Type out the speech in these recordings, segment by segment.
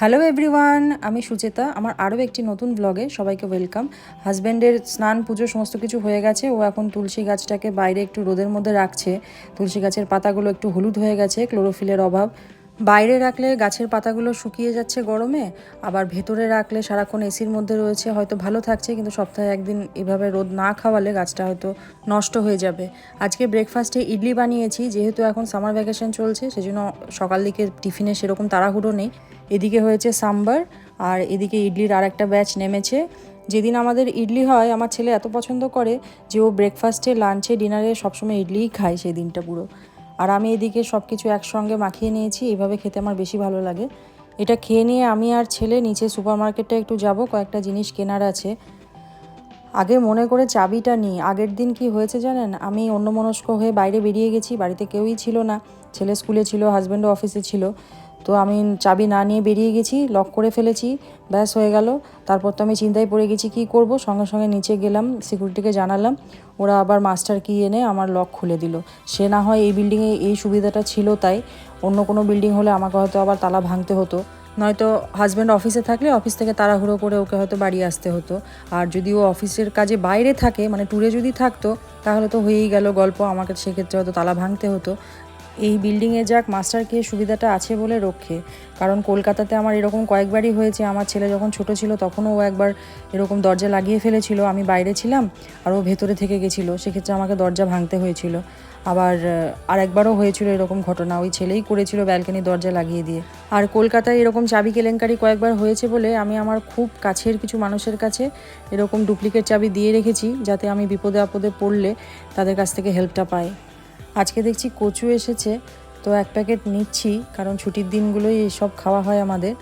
Hello everyone আমি সুচেতা। আমার আরও একটি নতুন ব্লগে সবাইকে ওয়েলকাম হাজব্যান্ডের স্নান, পুজো, সমস্ত কিছু হয়ে গেছে। ও এখন তুলসী গাছটাকে বাইরে একটু রোদের মধ্যে রাখছে। তুলসী গাছের পাতাগুলো একটু হলুদ হয়ে গেছে ক্লোরোফিলের অভাব। বাইরে রাখলে গাছের পাতাগুলো শুকিয়ে যাচ্ছে গরমে, আবার ভেতরে রাখলে সারাক্ষণ এসির মধ্যে রয়েছে, হয়তো ভালো থাকছে, কিন্তু সপ্তাহে একদিন এভাবে রোদ না খাওয়ালে গাছটা হয়তো নষ্ট হয়ে যাবে। আজকে ব্রেকফাস্টে ইডলি বানিয়েছি, যেহেতু এখন সামার ভ্যাকেশন চলছে, সেজন্য সকাল দিকে টিফিনে সেরকম তাড়াহুড়ো নেই। এদিকে হয়েছে সাম্বার, আর এদিকে ইডলির আর একটা ব্যাচ নেমেছে। যেদিন আমাদের ইডলি হয়, আমার ছেলে এত পছন্দ করে যে ও ব্রেকফাস্টে লাঞ্চে ডিনারে সবসময় ইডলিই খায় সেই দিনটা পুরো। আর আমি এদিকে সব কিছু একসঙ্গে মাখিয়ে নিয়েছি, এইভাবে খেতে আমার বেশি ভালো লাগে। এটা খেয়ে নিয়ে আমি আর ছেলে নিচে সুপার মার্কেটে একটু যাব, কয়েকটা জিনিস কেনার আছে। আগে মনে করে চাবিটা নিই, আগের দিন কি হয়েছে জানেন? আমি অন্যমনস্ক হয়ে বাইরে বেরিয়ে গেছি, বাড়িতে কেউই ছিল না। ছেলে স্কুলে ছিল হাজব্যান্ডও অফিসে ছিল। তো আমি চাবি না নিয়ে বেরিয়ে গেছি লক করে ফেলেছি, ব্যাস হয়ে গেল। তারপর তো আমি চিন্তায় পড়ে গেছি, কি করব? সঙ্গে সঙ্গে নিচে গেলাম সিকিউরিটিকে জানালাম, ওরা আবার মাস্টার কি এনে আমার লক খুলে দিল। সে না হয় এই বিল্ডিংয়ে এই সুবিধাটা ছিল তাই, অন্য কোনো বিল্ডিং হলে আমাকে হয়তো আবার তালা ভাঙতে হতো। নয়তো হাজব্যান্ড অফিসে থাকলে অফিস থেকে তাড়াহুড়ো করে ওকে হয়তো বাড়ি আসতে হতো। আর যদি ও অফিসের কাজে বাইরে থাকে মানে ট্যুরে যদি থাকতো, তাহলে তো হয়েই গেল গল্প, আমাকে সেক্ষেত্রে হয়তো তালা ভাঙতে হতো। এই বিল্ডিংয়ে যাক মাস্টারকে সুবিধাটা আছে বলে রক্ষে। কারণ কলকাতাতে আমার এরকম কয়েকবারই হয়েছে, আমার ছেলে যখন ছোট ছিল তখনও ও একবার এরকম দরজা লাগিয়ে ফেলেছিল। আমি বাইরে ছিলাম আর ও ভেতরে থেকে গেছিল, সেক্ষেত্রে আমাকে দরজা ভাঙতে হয়েছিল। আবার আর একবারও হয়েছিল এরকম ঘটনা, ওই ছেলেই করেছিল ব্যালকনি দরজা লাগিয়ে দিয়ে। আর কলকাতায় এরকম চাবি কেলেঙ্কারি কয়েকবার হয়েছে বলে আমি আমার খুব কাছের কিছু মানুষের কাছে এরকম ডুপ্লিকেট চাবি দিয়ে রেখেছি, যাতে আমি বিপদে আপদে পড়লে তাদের কাছ থেকে হেল্পটা পাই। আজকে দেখছি কচু এসেছে, তো এক প্যাকেট নিচ্ছি, কারণ ছুটির দিনগুলোই এসব খাওয়া হয় আমাদের।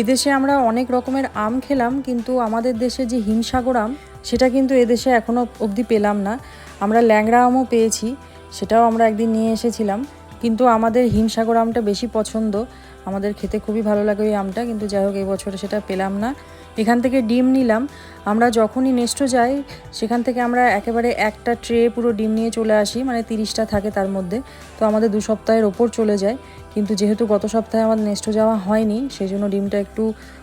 এদেশে আমরা অনেক রকমের আম খেলাম, কিন্তু আমাদের দেশে যে হিমসাগর আম, সেটা কিন্তু এদেশে এখনও অবধি পেলাম না। আমরা ল্যাংড়া আমও পেয়েছি, সেটাও আমরা একদিন নিয়ে এসেছিলাম। কিন্তু আমাদের হিমসাগর আমটা বেশি পছন্দ। আমাদের খেতে খুবই ভালো লাগে ওই আমটা, কিন্তু যাই হোক এই বছরে সেটা পেলাম না। এখান থেকে ডিম নিলাম। আমরা যখনই নেস্টো যাই, সেখান থেকে আমরা একেবারে একটা ট্রে পুরো ডিম নিয়ে চলে আসি মানে তিরিশটা থাকে তার মধ্যে। তো আমাদের দু সপ্তাহের ওপর চলে যায়। কিন্তু যেহেতু গত সপ্তাহে আমাদের নেস্টো যাওয়া হয়নি সেই জন্য ডিমটা একটু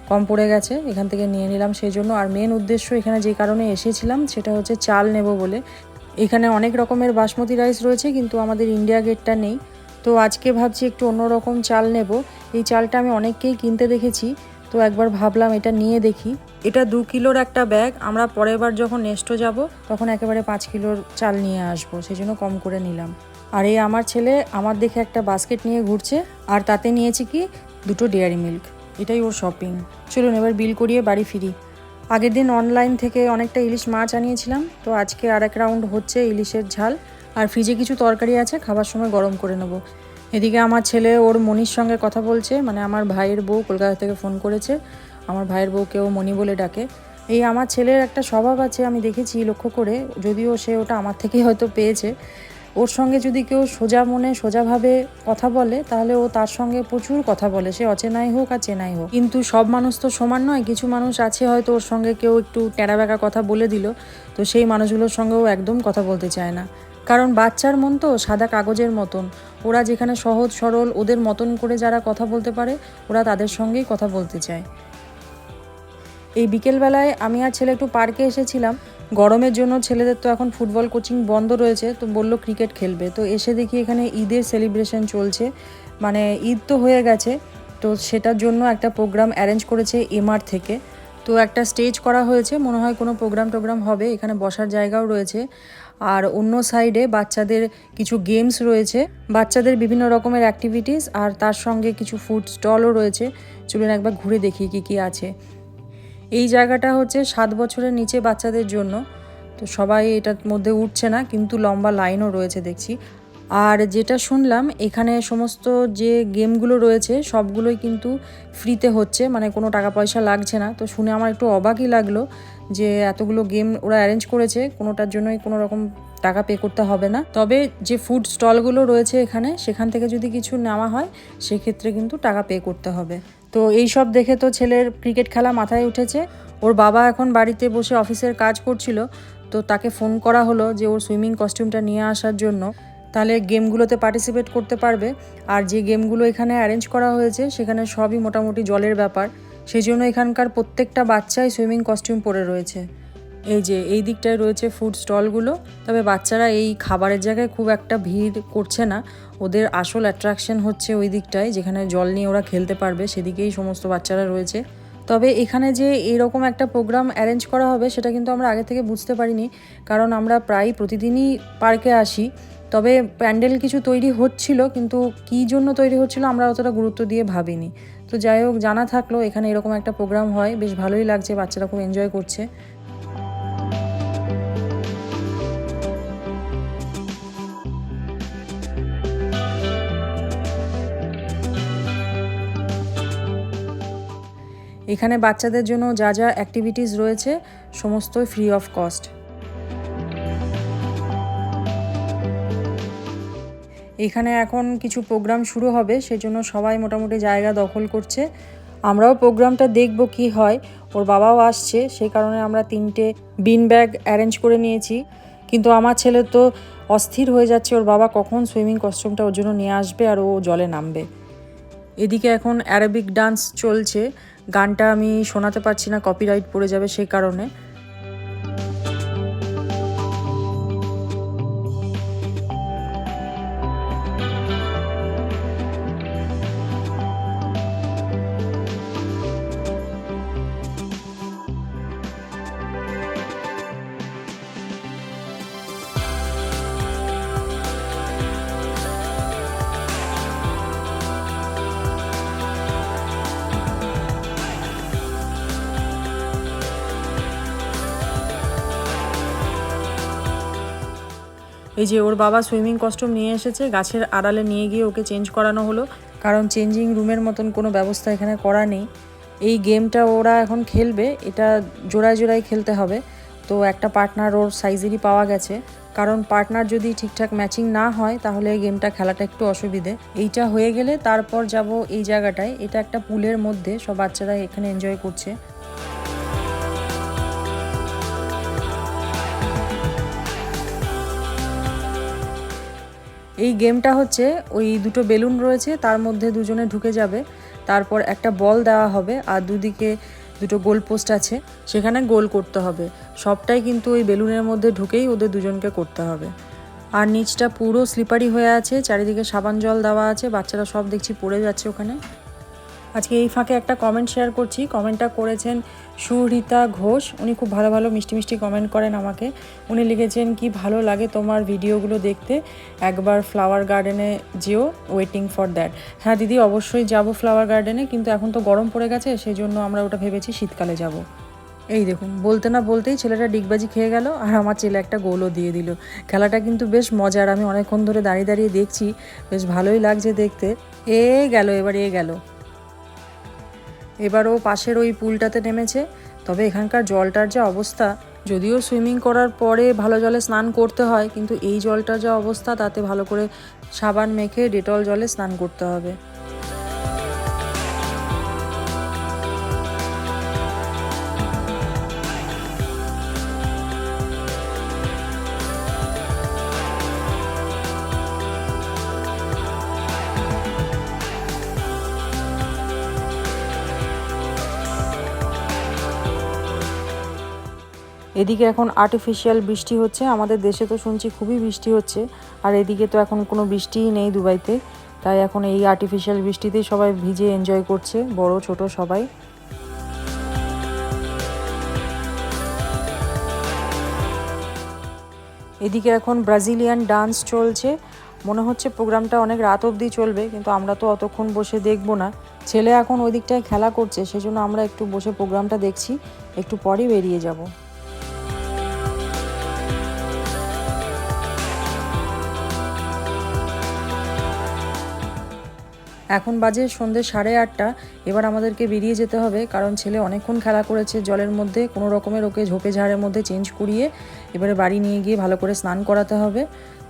কম পড়ে গেছে, এখান থেকে নিয়ে নিলাম সেই জন্য আর মেন উদ্দেশ্য এখানে যে কারণে এসেছিলাম, সেটা হচ্ছে চাল নেব বলে। এখানে অনেক রকমের বাসমতি রাইস রয়েছে, কিন্তু আমাদের ইন্ডিয়া গেটটা নেই। তো আজকে ভাবছি একটু অন্যরকম চাল নেব। এই চালটা আমি অনেককেই কিনতে দেখেছি। তো একবার ভাবলাম এটা নিয়ে দেখি। এটা দু কিলোর একটা ব্যাগ, আমরা পরের বার যখন নেস্টো যাব, তখন একেবারে পাঁচ কিলোর চাল নিয়ে আসব সেই জন্য কম করে নিলাম। আর এই আমার ছেলে আমার দেখে একটা বাস্কেট নিয়ে ঘুরছে, আর তাতে নিয়েছি কি দুটো ডেয়ারি মিল্ক। এটাই ওর শপিং। চলুন এবার বিল করিয়ে বাড়ি ফিরি। আগের দিন অনলাইন থেকে অনেকটা ইলিশ মাছ আনিয়েছিলাম, তো আজকে আর এক রাউন্ড হচ্ছে ইলিশের ঝাল। আর ফ্রিজে কিছু তরকারি আছে, খাবার সময় গরম করে নেব। এদিকে আমার ছেলে ওর মনির সঙ্গে কথা বলছে মানে আমার ভাইয়ের বউ কলকাতা থেকে ফোন করেছে। আমার ভাইয়ের বউকেও মনি বলে ডাকে। এই আমার ছেলের একটা স্বভাব আছে, আমি দেখেছি লক্ষ্য করে, যদিও সে ওটা আমার থেকেই হয়তো পেয়েছে। ওর সঙ্গে যদি কেউ সোজা মনে, সোজাভাবে কথা বলে, তাহলে ও তার সঙ্গে প্রচুর কথা বলে, সে অচেনাই হোক আর চেনাই হোক। কিন্তু সব মানুষ তো সমান নয়, কিছু মানুষ আছে হয়তো ওর সঙ্গে কেউ একটু টেঁড়া কথা বলে দিল, তো সেই মানুষগুলোর সঙ্গেও একদম কথা বলতে চায় না। কারণ বাচ্চার মন তো সাদা কাগজের মতন। ওরা যেখানে সহজ, সরল, ওদের মতন করে যারা কথা বলতে পারে, ওরা তাদের সঙ্গেই কথা বলতে চায়। এই বিকেলবেলায় আমি আর ছেলে একটু পার্কে এসেছিলাম। গরমের জন্য ছেলেদের তো এখন ফুটবল কোচিং বন্ধ রয়েছে, তো বলল ক্রিকেট খেলবে। তো এসে দেখি এখানে ঈদের সেলিব্রেশন চলছে। মানে ঈদ তো হয়ে গেছে, তো সেটার জন্য একটা প্রোগ্রাম অ্যারেঞ্জ করেছে এমআর থেকে। তো একটা স্টেজ করা হয়েছে, মনে হয় কোনো প্রোগ্রাম টোগ্রাম হবে, এখানে বসার জায়গাও রয়েছে। আর অন্য সাইডে বাচ্চাদের কিছু গেমস রয়েছে। বাচ্চাদের বিভিন্ন রকমের অ্যাক্টিভিটিস আর তার সঙ্গে কিছু ফুড স্টলও রয়েছে। চলুন একবার ঘুরে দেখি কি কি আছে। এই জায়গাটা হচ্ছে সাত বছরের নিচে বাচ্চাদের জন্য। তো সবাই এটার মধ্যে উঠছে না, কিন্তু লম্বা লাইনও রয়েছে দেখছি। আর যেটা শুনলাম, এখানে সমস্ত যে গেমগুলো রয়েছে, সবগুলোই কিন্তু ফ্রিতে হচ্ছে মানে কোনো টাকা পয়সা লাগছে না। তো শুনে আমার একটু অবাকই লাগল যে এতগুলো গেম ওরা অ্যারেঞ্জ করেছে, কোনোটার জন্যই কোনো রকম টাকা পে করতে হবে না। তবে যে ফুড স্টলগুলো রয়েছে এখানে, সেখান থেকে যদি কিছু নেওয়া হয়, সেক্ষেত্রে কিন্তু টাকা পে করতে হবে। তো এই সব দেখে তো ছেলের ক্রিকেট খেলা মাথায় উঠেছে। ওর বাবা এখন বাড়িতে বসে অফিসের কাজ করছিল, তো তাকে ফোন করা হলো যে ওর সুইমিং কস্টিউমটা নিয়ে আসার জন্য। তাহলে গেমগুলোতে পার্টিসিপেট করতে পারবে। আর যে গেমগুলো এখানে অ্যারেঞ্জ করা হয়েছে, সেখানে সবই মোটামুটি জলের ব্যাপার। সেই জন্য এখানকার প্রত্যেকটা বাচ্চাই সুইমিং কস্টিউম পরে রয়েছে। এই যে, এই দিকটায় রয়েছে ফুড স্টলগুলো তবে বাচ্চারা এই খাবারের জায়গায় খুব একটা ভিড় করছে না। ওদের আসল অ্যাট্রাকশন হচ্ছে ওই দিকটায়, যেখানে জল নিয়ে ওরা খেলতে পারবে, সেদিকেই সমস্ত বাচ্চারা রয়েছে। তবে এখানে যে এরকম একটা প্রোগ্রাম অ্যারেঞ্জ করা হবে, সেটা কিন্তু আমরা আগে থেকে বুঝতে পারিনি। কারণ আমরা প্রায় প্রতিদিনই পার্কে আসি। তবে প্যান্ডেল কিছু তৈরি হচ্ছিল, কিন্তু কী জন্য তৈরি হচ্ছিল আমরা অতটা গুরুত্ব দিয়ে ভাবিনি। তো যাই হোক, জানা থাকল, এখানে এরকম একটা প্রোগ্রাম হয়, বেশ ভালোই লাগছে, বাচ্চারা খুব এনজয় করছে। এখানে বাচ্চাদের জন্য যা যা অ্যাক্টিভিটিস রয়েছে, সমস্তই ফ্রি অফ কস্ট এখানে এখন কিছু প্রোগ্রাম শুরু হবে, সেজন্য সবাই মোটামুটি জায়গা দখল করছে। আমরাও প্রোগ্রামটা দেখব কি হয়। ওর বাবাও আসছে, সেই কারণে আমরা তিনটে বিন ব্যাগ অ্যারেঞ্জ করে নিয়েছি। কিন্তু আমার ছেলে তো অস্থির হয়ে যাচ্ছে, ওর বাবা কখন সুইমিং কস্টিউমটা ওর জন্য নিয়ে আসবে আর ও জলে নামবে। এদিকে এখন অ্যারাবিক ডান্স চলছে। গানটা আমি শোনাতে পারছি না কপিরাইট পড়ে যাবে সেই কারণে। এই যে ওর বাবা সুইমিং কস্টিউম নিয়ে এসেছে, গাছের আড়ালে নিয়ে গিয়ে ওকে চেঞ্জ করানো হলো। কারণ চেঞ্জিং রুমের মতন কোনো ব্যবস্থা এখানে করা নেই। এই গেমটা ওরা এখন খেলবে, এটা জোড়ায় জোড়ায় খেলতে হবে। তো একটা পার্টনার ওর সাইজেরই পাওয়া গেছে। কারণ পার্টনার যদি ঠিকঠাক ম্যাচিং না হয়, তাহলে এই গেমটা খেলাটা একটু অসুবিধে। এইটা হয়ে গেলে তারপর যাব এই জায়গাটায়। এটা একটা পুলের মধ্যে, সব বাচ্চারা এখানে এনজয় করছে। এই গেমটা হচ্ছে ওই দুটো বেলুন রয়েছে, তার মধ্যে দুজনে ঢুকে যাবে, তারপর একটা বল দেওয়া হবে আর দুদিকে দুটো গোল পোস্ট আছে, সেখানে গোল করতে হবে। সবটাই কিন্তু ওই বেলুনের মধ্যে ঢুকেই ওদের দুজনকে করতে হবে। আর নিচটা পুরো স্লিপারি হয়ে আছে, চারিদিকে সাবান জল দেওয়া আছে, বাচ্চারা সব দেখছি পড়ে যাচ্ছে ওখানে। আজকে এই ফাঁকে একটা কমেন্ট শেয়ার করছি। কমেন্টটা করেছেন সুরিতা ঘোষ। উনি খুব ভালো ভালো, মিষ্টি মিষ্টি কমেন্ট করেন আমাকে। উনি লিখেছেন, কি ভালো লাগে তোমার ভিডিওগুলো দেখতে। একবার ফ্লাওয়ার গার্ডেনে যেও ওয়েটিং ফর দ্যাট হ্যাঁ দিদি, অবশ্যই যাব ফ্লাওয়ার গার্ডেনে কিন্তু এখন তো গরম পড়ে গেছে সেই জন্য আমরা ওটা ভেবেছি শীতকালে যাব। এই দেখুন, বলতে না বলতেই ছেলেটা ডিগবাজি খেয়ে গেল, আর আমার ছেলে একটা গোলও দিয়ে দিল। খেলাটা কিন্তু বেশ মজার, আমি অনেকক্ষণ ধরে দাঁড়িয়ে দাঁড়িয়ে দেখছি, বেশ ভালোই লাগছে দেখতে। এ গেল, এবার এ গেল। এবার ও পাশের ওই পুলটাতে নেমেছে। তবে এখানকার জলটার যা অবস্থা, যদিও সুইমিং করার পরে ভালো জলে স্নান করতে হয়, কিন্তু এই জলটার যা অবস্থা, তাতে ভালো করে সাবান মেখে ডেটল জলে স্নান করতে হবে। এদিকে এখন আর্টিফিশিয়াল বৃষ্টি হচ্ছে, আমাদের দেশে তো শুনছি খুবই বৃষ্টি হচ্ছে, আর এদিকে তো এখন কোনো বৃষ্টিই নেই দুবাইতে, তাই এখন এই আর্টিফিশিয়াল বৃষ্টিতেই সবাই ভিজে এনজয় করছে, বড়, ছোট সবাই। এদিকে এখন ব্রাজিলিয়ান ডান্স চলছে, মনে হচ্ছে প্রোগ্রামটা অনেক রাত অবধি চলবে, কিন্তু আমরা তো অতক্ষণ বসে দেখব না। ছেলে এখন ওই দিকটায় খেলা করছে, সেজন্য আমরা একটু বসে প্রোগ্রামটা দেখছি, একটু পরেই বেরিয়ে যাব। এখন বাজে সন্ধ্যে সাড়ে আটটা। এবার আমাদেরকে বেরিয়ে যেতে হবে, কারণ ছেলে অনেকক্ষণ খেলা করেছে, জলের মধ্যে কোনো রকমের ওকে ঝোপে ঝাড়ের মধ্যে চেঞ্জ করিয়ে এবারে বাড়ি নিয়ে গিয়ে ভালো করে স্নান করাতে হবে।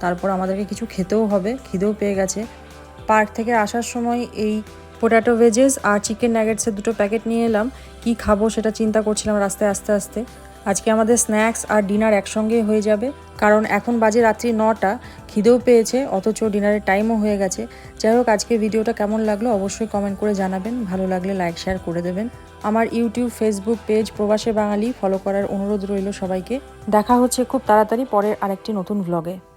তারপর আমাদেরকে কিছু খেতেও হবে, খিদেও পেয়ে গেছে। পার্ক থেকে আসার সময় এই পোটাটো ভেজেস আর চিকেন নাগেটসের দুটো প্যাকেট নিয়ে এলাম। কি খাব সেটা চিন্তা করছিলাম রাস্তায় আস্তে আস্তে। আজকে আমাদের স্ন্যাক্স আর ডিনার একসঙ্গে হয়ে যাবে। কারণ এখন বাজে রাত্রি নটা, খিদেও পেয়েছে, অথচ ডিনারের টাইমও হয়ে গেছে। যাই হোক, আজকে ভিডিওটা কেমন লাগল অবশ্যই কমেন্ট করে জানাবেন। ভালো লাগলে লাইক শেয়ার করে দেবেন। আমার ইউটিউব ফেসবুক পেজ প্রবাসে বাঙালি ফলো করার অনুরোধ রইল সবাইকে। দেখা হচ্ছে খুব তাড়াতাড়ি পরের আরেকটি নতুন ভ্লগে